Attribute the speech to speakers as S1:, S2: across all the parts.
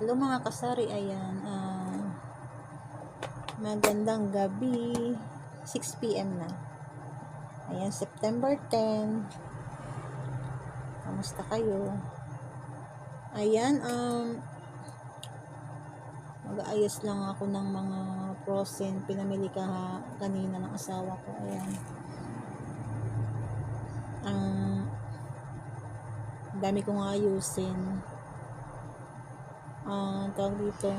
S1: Hello mga kasari, ayan. ah, magandang gabi. 6pm na. Ayan, September 10. Kamusta kayo? Ayan, um, mag-aayos lang ako ng mga frozen. Pinamili ka kanina ng asawa ko. Ayan. Ang dami kong ayusin ah tawag dito.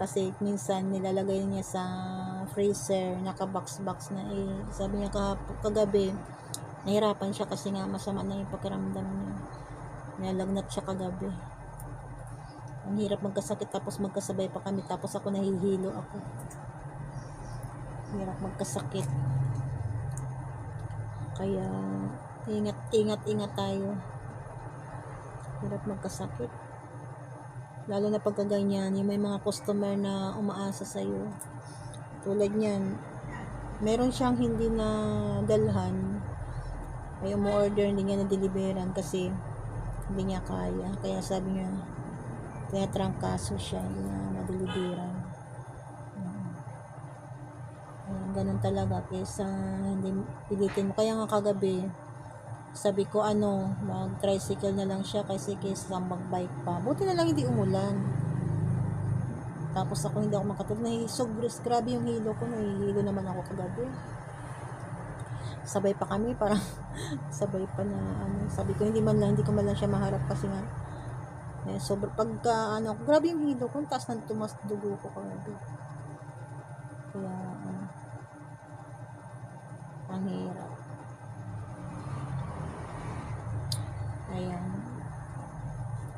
S1: Kasi minsan nilalagay niya sa freezer naka-box box na eh. Sabi niya kagabi nahirapan siya kasi nga masama na yung pakiramdam niya. Nilalagnat siya kagabi. Ang hirap magkasakit tapos magkasabay pa kami tapos ako nahihilo ako. Hirap magkasakit. Kaya ingat ingat ingat tayo. Hirap magkasakit lalo na pagka ganyan, yung may mga customer na umaasa sa'yo. Tulad niyan, meron siyang hindi na dalhan, ay umu-order, hindi niya na-deliveran kasi hindi niya kaya. Kaya sabi niya, tinatrangkaso siya, hindi. Mm. Ayan, ganun talaga, kaysa hindi pilitin mo. Kaya nga kagabi, sabi ko ano, mag-tricycle na lang siya kasi kaysa mag-bike pa. Buti na lang hindi umulan. Tapos ako hindi ako makatulog. Nahisog, grabe yung hilo ko. Nahihilo naman ako kagabi. Sabay pa kami, parang sabay pa na ano. Sabi ko hindi man lang, hindi ko man lang siya maharap kasi nga eh, sobrang pagka ano, grabe yung hilo ko, taas ng tumas dugo ko kagabi. Kaya ano, ang hirap.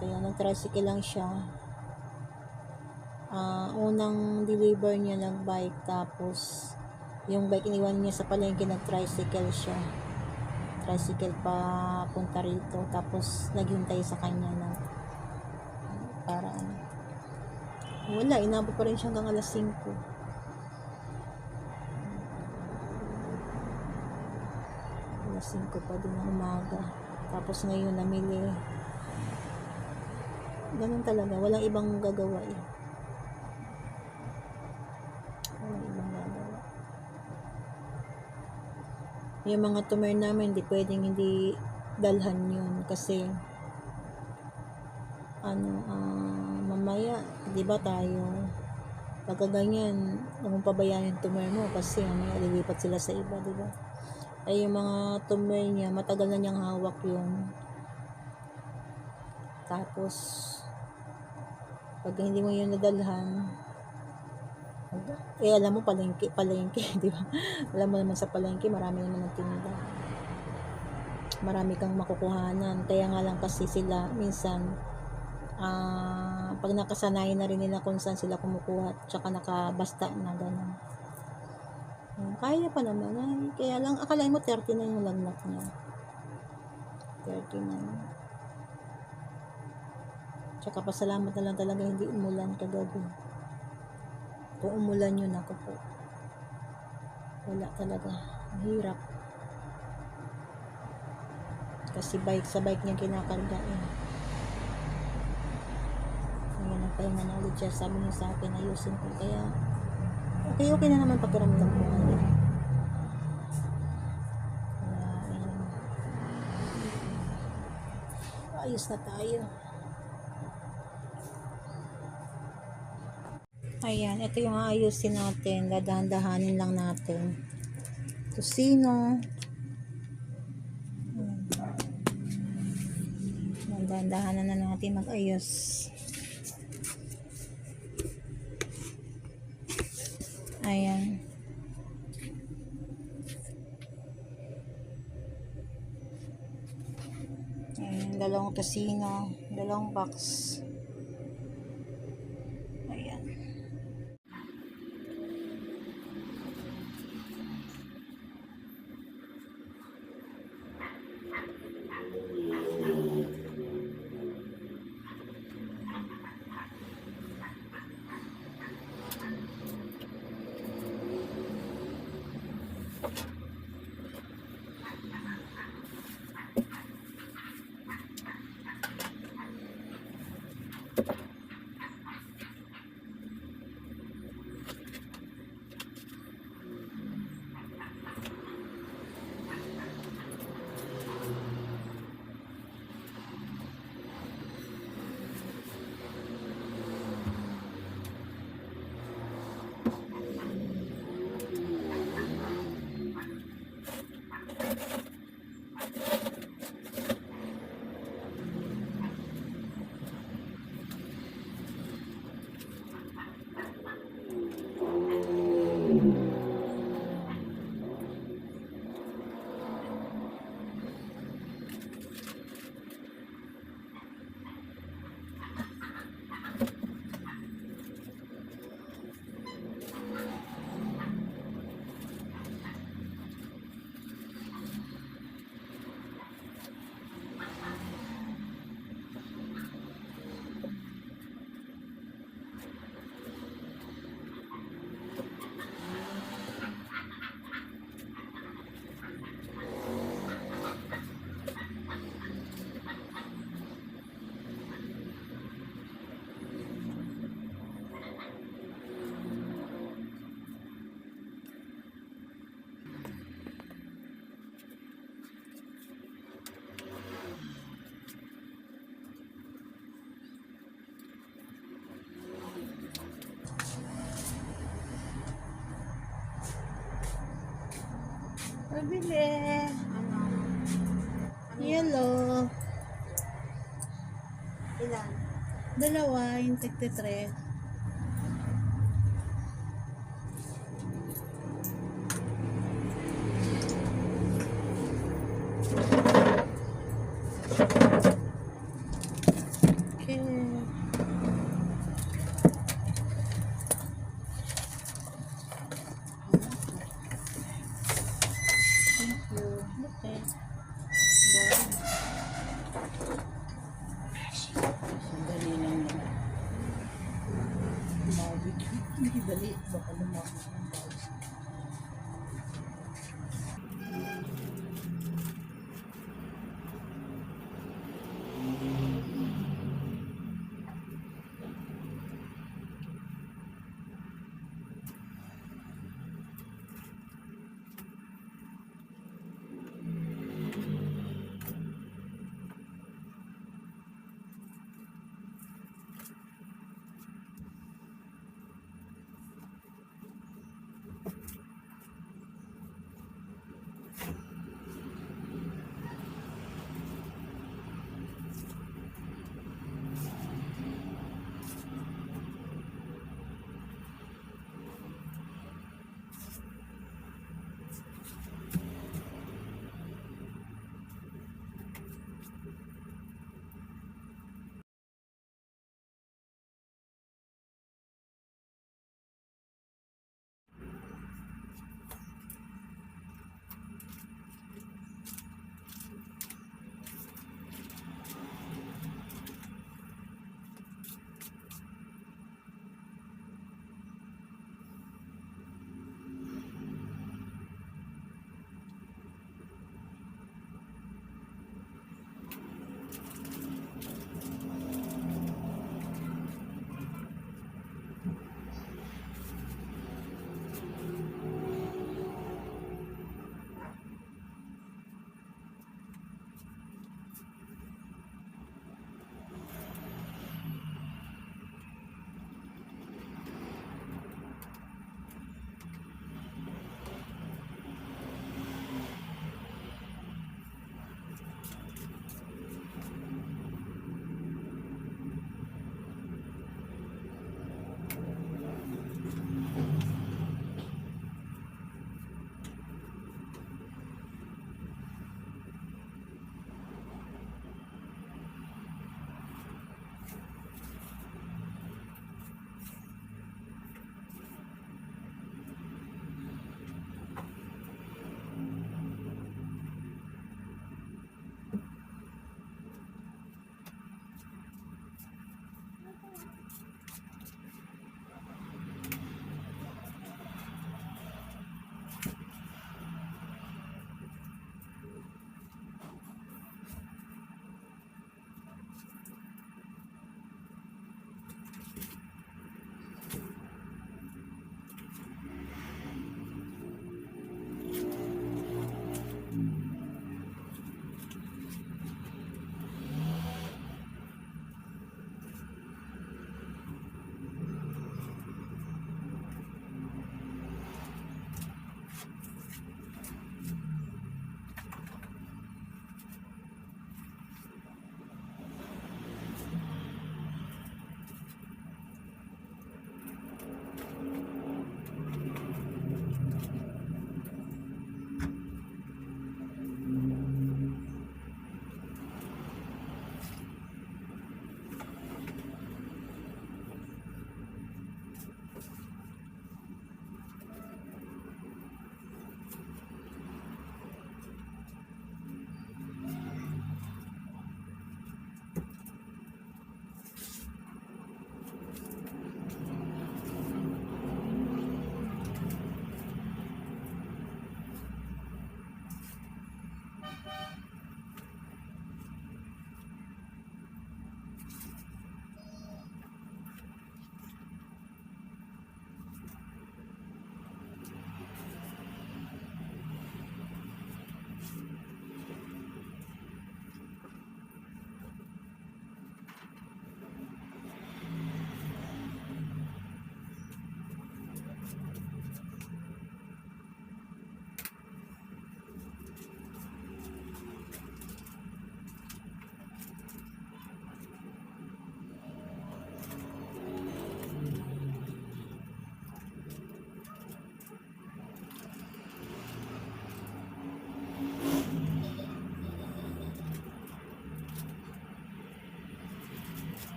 S1: Kaya nag-tricycle lang siya. Ah, unang deliver niya ng bike tapos yung bike iniwan niya sa palengke nag-tricycle siya. Tricycle pa punta rito tapos naghintay sa kanya na para ano. Wala, inabot pa rin siya hanggang alas 5. Alas 5 pa din ng umaga. Tapos ngayon namili. Ganun talaga. Walang ibang gagawa eh. Walang ibang gagawa. Yung mga tumer namin, hindi pwedeng hindi dalhan yun. Kasi, ano, ah, mamaya, di ba tayo, pagka ganyan, mong pabayaan yung tumer mo kasi mamaya lilipat sila sa iba, di ba? ay yung mga tumor niya, matagal na niyang hawak yun. Tapos, pag hindi mo yun nadalhan, eh alam mo palengke, palengke, di ba? alam mo naman sa palengke, marami naman nagtinda. Marami kang makukuhanan. Kaya nga lang kasi sila, minsan, ah pag nakasanayan na rin nila kung saan sila kumukuha, tsaka nakabasta na gano'n. Hmm, Kaya pa naman. Ay, kaya lang, akalain mo 30 na yung lagnat niya. 30 na yun. Tsaka pasalamat na lang talaga hindi umulan kagabi. Kung umulan yun ako po. Wala talaga. Ang hirap. Kasi bike sa bike niya kinakarga eh. Ngayon, nagpahinga na ulit siya. Sabi niya sa akin, ayusin ko. Kaya, okay, okay na naman pakiramdam ko. Ayos na tayo. Ayan, ito yung ayusin natin. Dadahan-dahanin lang natin. Tusino. Dahan-dahanan na natin mag-ayos. Ayan. Ayan, dalawang kasino, dalawang box.
S2: Pabili.
S3: Ano?
S2: Yellow.
S3: Ilan?
S2: Dalawa, yung
S1: 33. Dali. Baka lumabot ng.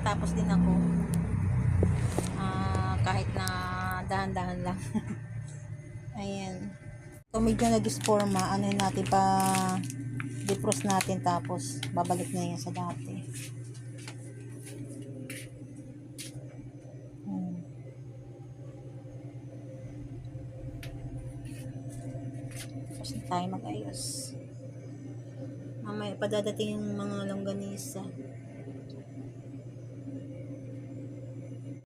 S1: Natapos din ako. Ah, kahit na dahan-dahan lang. Ayan. So, medyo nag-sporma. Ano natin pa defrost natin tapos babalik na yan sa dati. Hmm. Tapos na tayo mag-ayos. Mamaya padadating yung mga longganisa.